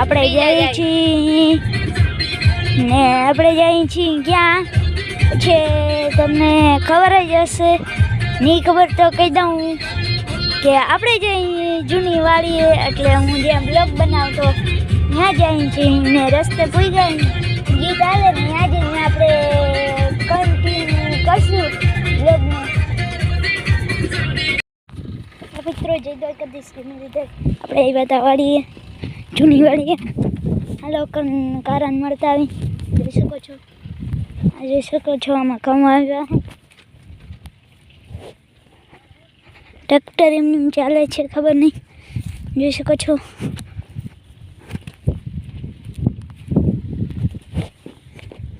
આપણે જઈએ છીએ ને આપણે જઈએ છીએ ક્યાં છે તમને ખબર જ હશે? નહીં ખબર તો કહી દઉં કે આપણે જઈએ જૂની વાડીએ એટલે હું જ્યાં બ્લોગ બનાવતો ત્યાં જઈએ છીએ ને રસ્તે પૂઈ જાય ગીત આવે ને ત્યાં જઈને આપણે કન્ટિન્યુ કરશું બ્લોગમાં મિત્રો જય દો કદી મેરી લીધે આપણે એ બધા વાળીએ. જૂની વાળીએ હાલો કન કારણ મળતા આવી જોઈ શકો છો આ જોઈ શકો છો આમાં કમ આવ્યા છે ટ્રેક્ટર એમની એમ ચાલે છે ખબર નહીં જોઈ શકો છો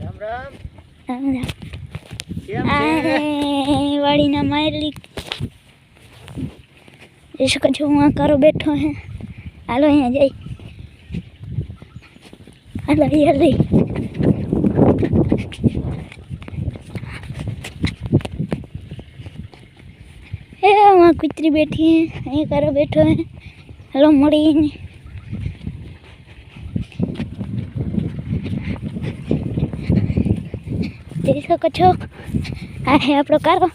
રામ રામ આમ જા. કેમ આ છે વાડીના માયલી જોઈ શકો છો હું આ કારો બેઠો હે હાલો અહીંયા જઈ હલી હલી હે વहाँ कुतरी बैठी है અહીં કારો બેઠો હે. હલો મળી જઈ શકો છો? આ હે આપણો કારો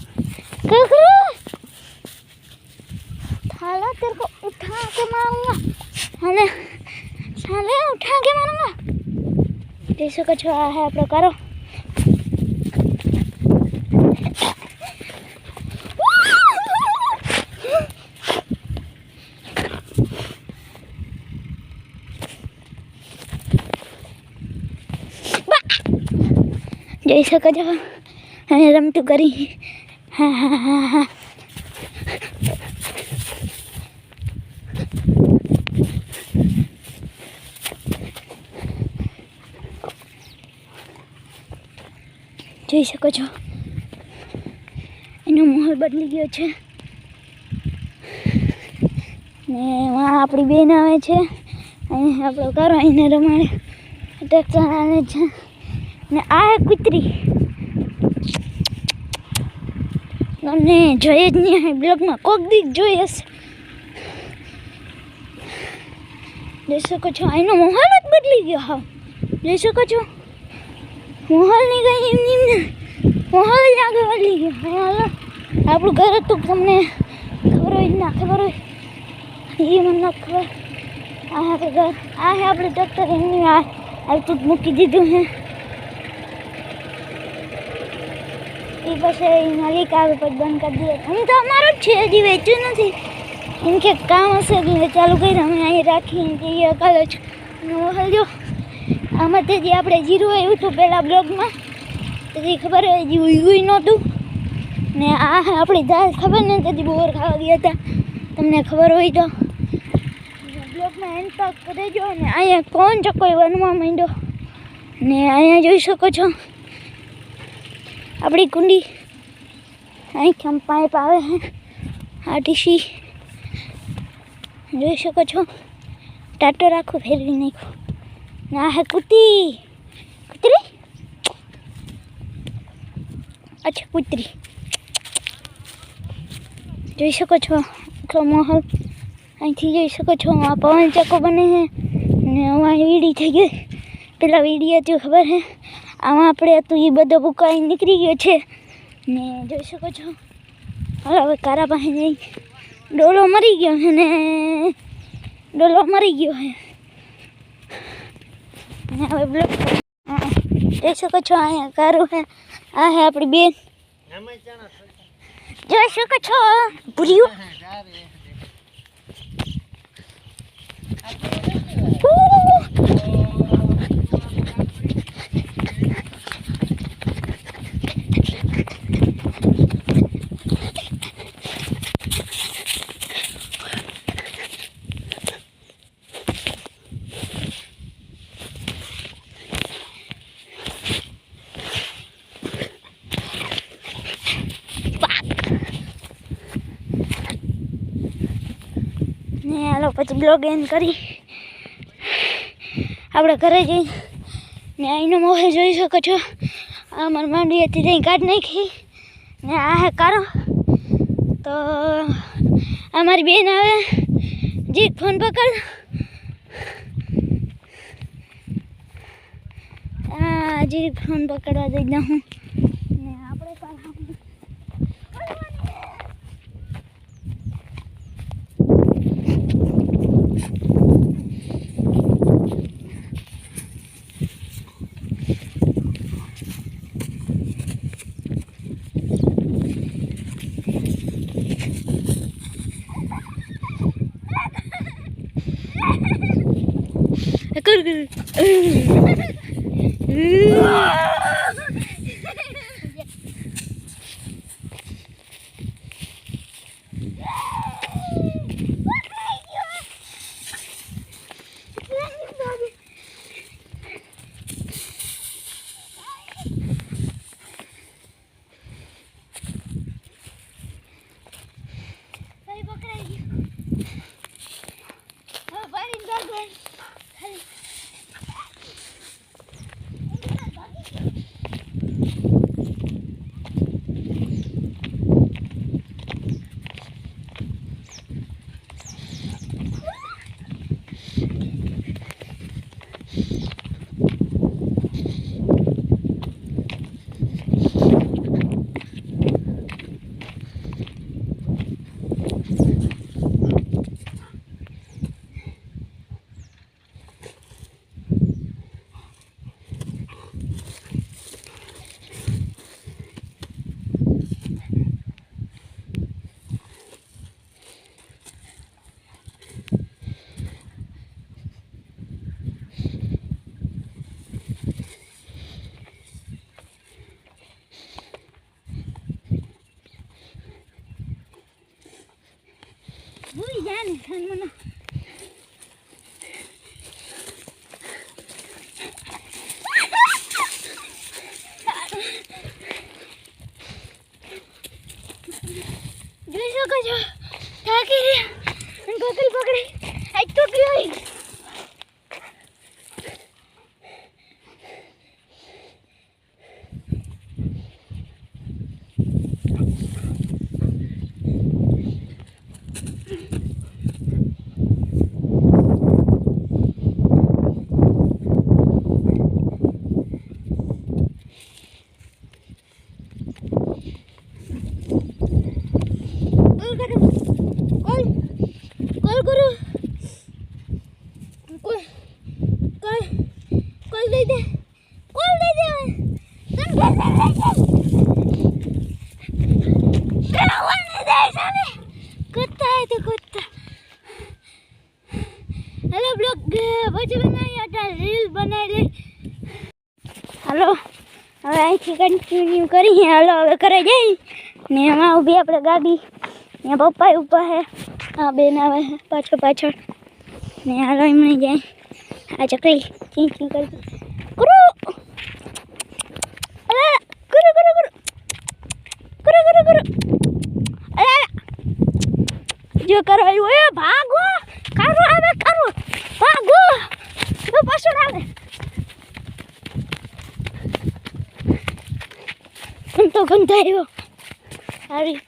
थाला तेरे को उठा के मारूंगा साले साले उठा के मारूंगा જોઈ શકો છો આ है આપણો કારો જોઈ શકો છો અને રમતું કરી હા હા હા હા જોઈ શકો છો. એનો માહોલ બદલી ગયો છે. ને એમાં આપણી બેન આવે છે. અહીં આપણો કરો એને રમાડે. ટ્રેક્ટર આવે છે. ને આ કૂતરી. તમને જોઈએ જ નહીં બ્લોગમાં કોક દીક જોઈ હશે. જોઈ શકો છો એનો માહોલ જ બદલી ગયો. હા, જોઈ શકો છો. માહોલની ગઈ એમની માહોલ જ આગળ બદલી ગયો આપણું ઘર હતું તમને ખબર હોય ના ખબર હોય? એ મને ન ખબર. આ આપણે ઘર. આ હે આપણે ટ્રેક્ટર એમની આ આવતું મૂકી દીધું હે. એ પછી માલિક આવે પછી બંધ કરી દઈએ હું તો અમારો જ છે, હજી વેચ્યું નથી. એમ કે કામ હશે એટલે ચાલુ કરી અમે અહીં રાખીને જઈએ. કાલે જ. અને જો આમાં તેથી આપણે જીરું આવ્યું હતું પહેલાં બ્લોગમાં. તેથી ખબર હોય હજી ઉયું નહોતું. ને આ આપણી દાળ ખબર ને તેથી બોર ખાવા ગયા હતા. તમને ખબર હોય તો. બ્લોગમાં એન્ડ કરી રહેજો ને અહીંયા કોણ ચક્કો બનવા માંડ્યો. ને અહીંયા જોઈ શકો છો. આપણી કુંડી. અહીં આમ પાઇપ આવે છે આ ટીસી. જોઈ શકો છો. ટાટો રાખું ફેરવી નાખ્યું. ના હે कुत्ती કૂતરી? અચ્છા, કૂતરી. જોઈ શકો છો આખો માહોલ. અહીંથી જોઈ શકો છો આ પવન ચક્કો બને છે. ને આમાં વીડી થઈ ગઈ. પેલા વીડી હતી, ખબર છે? આમાં આપણે હતું, એ બધો ભૂકાઈ નીકળી ગયો છે. ને જોઈ શકો છો. હવે હવે કારા પાસે જઈ. ડોલો મરી ગયો છે ને. ડોલો મરી ગયો છે. અને હવે બ્લોક જોઈ શકો છો અહીંયા કારું હે આ છે આપણી બેન. જોઈ શકો છો ભૂલ્યું સારી ને હાલો, પછી બ્લોગ એન્ડ કરી. આપણે ઘરે જઈ ને અહીંનો મોબાઈલ જોઈ શકો છો. આ મારી માંડવી હતી ત્યાં કાઢ નાખી ને આ હે કારો. તો અમારી બેન આવે જીત ફોન પકડ. જીત ફોન પકડવા જઈ હું Ah! હાલો. હવે અહીંથી કન્ટિન્યુ કરીએ. હાલો, હવે કરે જઈ. ને એમાં ઊભી આપણે ગાડી. અહીંયા પપ્પા ઊભા હે. આ બેન આવે છે પાછળ પાછળ. ને હાલો એમણે જાય. આ ચકલી ચીં ચીં કરતી. કરો અરે કરો કરો કરો કરો કરો કરો અરે જો કરો આવ્યું એ ભાગો. કરો આવે, કરો. ભાગો. તો પાછળ આવે. તો ગંધાયો સારી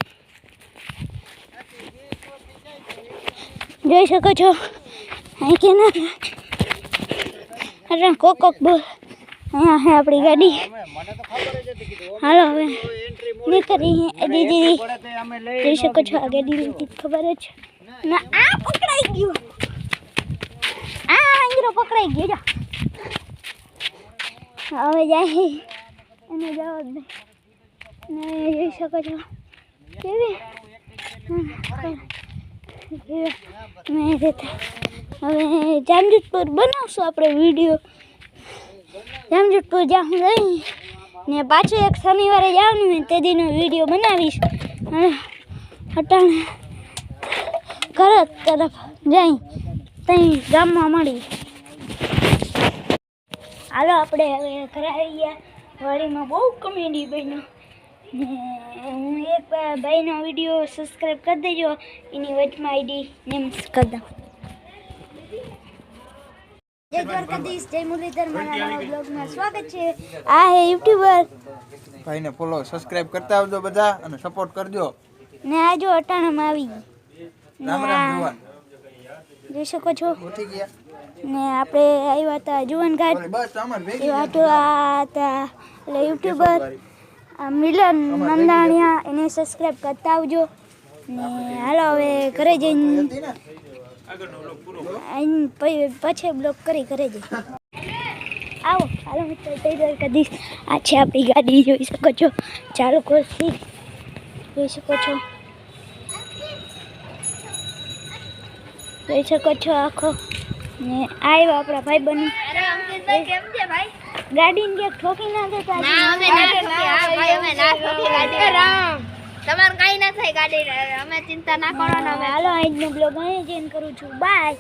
જોઈ શકો છો. અહીં કે ના? કોક કોક બોલ અહીંયા હે આપણી ગાડી. હાલો હવે. નીકળી દીદી જોઈ શકો છો, આ ગાડી લીધી ખબર જ ના, આ પકડાઈ ગયું. આ આંગરો પકડાઈ ગયો. જો. હવે જાય. એને જવા દે. જોઈ શકો છો કેવી મેં દેતા હવે જામજોધપુર બનાવશું આપણે વીડિયો જામજોધપુર જ્યાં હું રહી ને પાછું એક શનિવારે જવાનું ને તે દીનો વીડિયો બનાવીશ. અને અટાણે ઘર તરફ જઈ ત્યાં ગામમાં મળી. હાલો, આપણે હવે ઘરે આવી ગયા વાડીમાં બહુ કોમેડી બન્યો. હું એક ભાઈનો વીડિયો સબસ્ક્રાઈબ કરી દેજો. એની વચમાં આઈડી નેમ કરી દઉં જય દ્વારકાધીશ જય મુરલીધર. મારા નવા બ્લોગમાં સ્વાગત છે. આ હે યુટ્યુબર. ભાઈને ફોલો સબસ્ક્રાઇબ કરતા આવજો બધા અને સપોર્ટ કરજો. ને આ જો અટાણામાં આવી રામ રામ જુવાન જોઈ શકો છો. ઉઠી ગયા. ને આપણે આવ્યા હતા જુવાન ઘાટ બસ અમાર ભેગી આ હતા એટલે યુટ્યુબર. મિલન નંદાણીયા એને સબસ્ક્રાઈબ કરતા આવજો. ને હાલો હવે ઘરે જઈને પછી બ્લોક કરી ઘરે જઈ. આવો હાલો મિત્રો તૈયાર કરી દઈશ આ છે આપણી ગાડી જોઈ શકો છો. ચાલુ કરશી જોઈ શકો છો. જોઈ શકો છો આખો. ને આવ્યો આપણા ભાઈ? બની ગાડીને ક્યાંક ઠોકી ના દેતા તમારે કઈ ના થાય ગાડી અમે ચિંતા ના કરો ને અમે હાલો આજનો બ્લોગ અહીં જઈને કરું છું. બાય